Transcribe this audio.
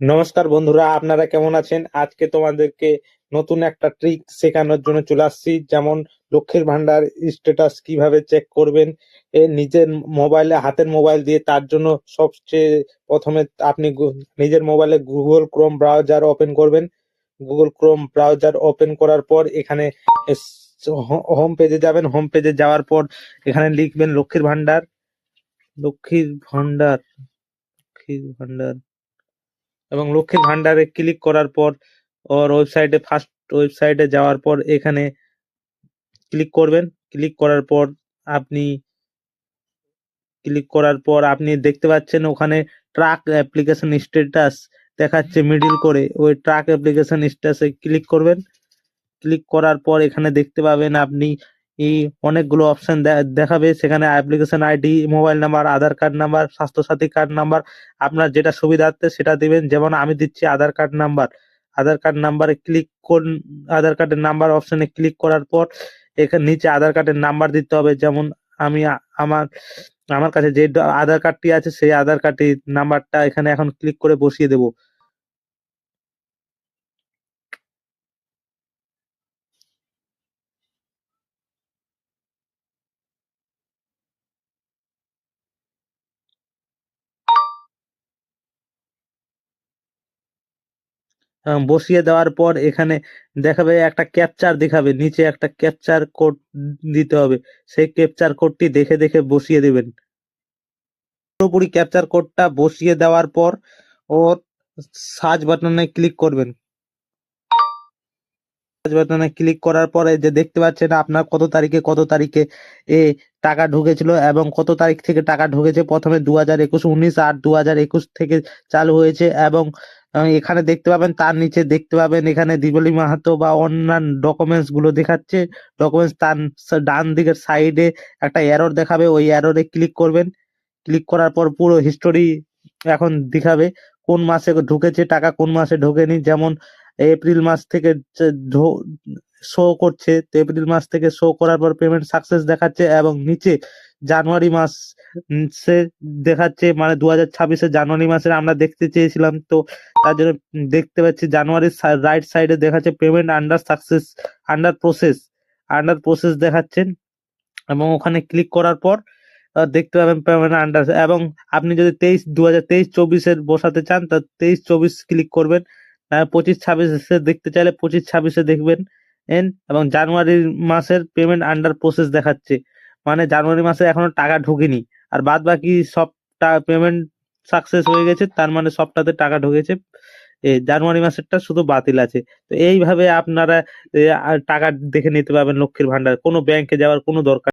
নমস্কার বন্ধুরা, আপনারা কেমন আছেন? আজকে তোমাদেরকে নতুন একটা ট্রিক শেখানোর জন্য চলে আসছি, যেমন লক্ষ্মীর ভান্ডার স্ট্যাটাস কীভাবে চেক করবেন, এ নিজের মোবাইলে হাতের মোবাইল দিয়ে, তার জন্য সবচেয়ে প্রথমে আপনি নিজের মোবাইলে গুগল ক্রোম ব্রাউজার ওপেন করবেন। গুগল ক্রোম ব্রাউজার ওপেন করার পর এখানে হোম পেজে যাবেন। হোম পেজে যাওয়ার পর এখানে লিখবেন লক্ষ্মীর ভান্ডার লক্ষ্মীর ভান্ডার লক্ষ্মীর ভান্ডার এবং লক্ষ্মীর ভান্ডারে ক্লিক করার পর ওর ওয়েবসাইটে ফার্স্ট ওয়েবসাইটে যাওয়ার পর এখানে ক্লিক করবেন। ক্লিক করার পর আপনি ক্লিক করার পর আপনি দেখতে পাচ্ছেন ওখানে ট্রাক অ্যাপ্লিকেশন স্ট্যাটাস দেখাচ্ছে মিডিল করে। ওই ট্রাক অ্যাপ্লিকেশন স্ট্যাটাসে ক্লিক করবেন। ক্লিক করার পর এখানে দেখতে পাবেন আপনি এই অনেকগুলো অপশন দেখাবে। সেখানে application ID mobile number Aadhaar card number Swasthyasathi card number আপনার যেটা সুবিধার্থে সেটা দিবেন। যেমন আমি দিচ্ছি Aadhaar card number Aadhaar card নাম্বারে ক্লিক করুন আধার কার্ডের নাম্বার অপশনে ক্লিক করার পর এখানে নিচে আধার কার্ডের নাম্বার দিতে হবে। যেমন আমি আমার আমার কাছে যে আধার কার্ডটি আছে, সেই আধার কার্ডটির নাম্বারটা এখানে এখন ক্লিক করে বসিয়ে দেবো। বসিয়ে দেওয়ার পর এখানে দেখাবে একটা ক্যাপচার দেখাবে, নিচে একটা ক্যাপচার কোড দিতে হবে। সেই ক্যাপচার কোডটি দেখে দেখে বসিয়ে দেবেন। পুরোপুরি ক্যাপচার কোডটা বসিয়ে দেওয়ার পর ও সার্চ বাটনে ক্লিক করবেন। ক্লিক করার পরে যে দেখতে পাচ্ছেন আপনার কত তারিখে কত তারিখে এ টাকা ঢুকেছিল এবং কত তারিখ থেকে টাকা ঢুকেছে। প্রথমে দু হাজার একুশ, উনিশ আর দু হাজার একুশ থেকে চালু হয়েছে এবং এখানে দেখতে পাবেন, তার নিচে দেখতে পাবেন, এখানে দিবলি মাহাতো বা অন্যান্য ডকুমেন্টসগুলো দেখাচ্ছে। ডকুমেন্টস তার ডান দিকের সাইডে একটা এরর দেখাবে, ওই এররে ক্লিক করবেন। ক্লিক করার পর পুরো হিস্টোরি এখন দেখাবে, কোন মাসে ঢুকেছে, টাকা কোন মাসে ঢোকেনি। যেমন এপ্রিল মাস থেকে শো করছে, তো এপ্রিল মাস থেকে শো করার পর পেমেন্ট সাকসেস দেখাচ্ছে এবং নিচে জানুয়ারি মাস সে দেখাচ্ছে মানে দু হাজার ছাব্বিশে জানুয়ারি মাসে আমরা দেখতে চেয়েছিলাম। তো তার জন্য দেখতে পাচ্ছি জানুয়ারির রাইট সাইডে দেখাচ্ছে payment under success under process under process দেখাচ্ছেন। এবং ওখানে ক্লিক করার পর দেখতে পাবেন পেমেন্ট আন্ডার এবং আপনি যদি তেইশ দু হাজার তেইশ চব্বিশের বসাতে চান, তা তেইশ, চব্বিশ ক্লিক করবেন। পঁচিশ, ছাব্বিশে দেখতে চাইলে পঁচিশ, ছাব্বিশে দেখবেন। এন, এবং জানুয়ারি মাসের পেমেন্ট আন্ডার প্রসেস দেখাচ্ছে। মানে জানুয়ারি মাসে এখনও টাকা ঢোকেনি। আর বাদ বাকি সবটা পেমেন্ট সাকসেস হয়ে গেছে, তার মানে সবটাতে টাকা ঢুকেছে। জানুয়ারি মাসেরটা শুধু বাতিল আছে। তো এইভাবে আপনারা টাকা দেখে নিতে পারবেন লক্ষ্মীর ভান্ডার কোনো ব্যাংকে যাওয়ার কোনো দরকার